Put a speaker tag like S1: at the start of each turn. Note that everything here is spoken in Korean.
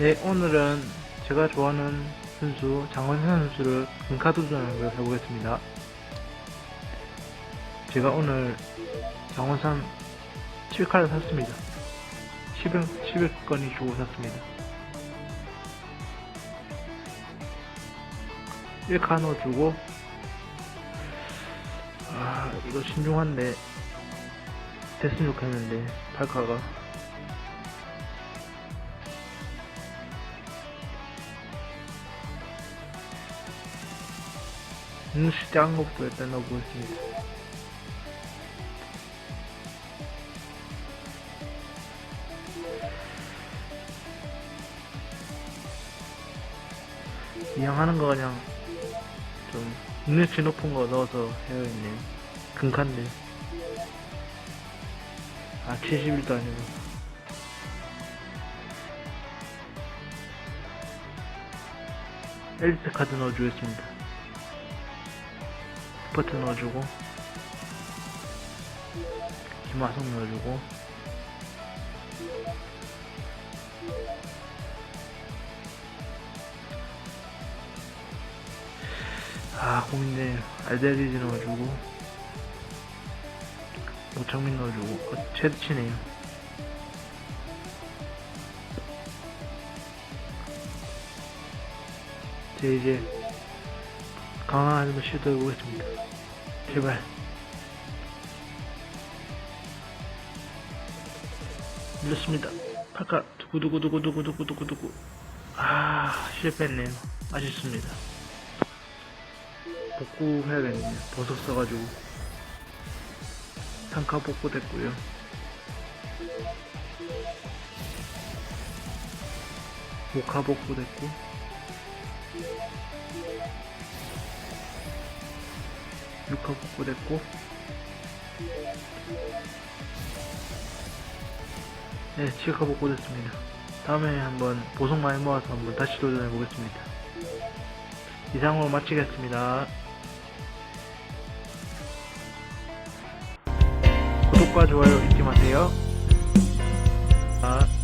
S1: 네, 오늘은 제가 좋아하는 선수, 장원선 선수를 금카도전을 해보겠습니다. 제가 오늘 장원선 7카를 샀습니다. 11, 11건이 주고 샀습니다. 1카 넣어주고, 아, 이거 신중한데, 됐으면 좋겠는데, 8카가. 음, 작은 것부터 일단 넣어보겠습니다. 그냥 하는 거 그냥 좀 능력치 높은 거 넣어서 해야겠네요. 금칸데. 아, 71도 아니고. 엘리트 카드 넣어주겠습니다. 스퍼트 넣어주고 김화성 넣어주고 아 고민돼 알데리지 넣어주고 오창민 넣어주고 어, 최드치네요. 제 이제 강화하는 거 시도해 보겠습니다. 제발. 밀렸습니다. 파카 두구두구두구두구두구두구두구. 아 실패했네요. 아쉽습니다. 복구해야겠네요. 버섯 써가지고. 상카 복구됐고요. 모카 복구됐고 육화 복구됐고 네, 치카 복구됐습니다. 다음에 한번 보석 많이 모아서 한번 다시 도전해 보겠습니다. 이상으로 마치겠습니다. 구독과 좋아요 잊지 마세요. 아.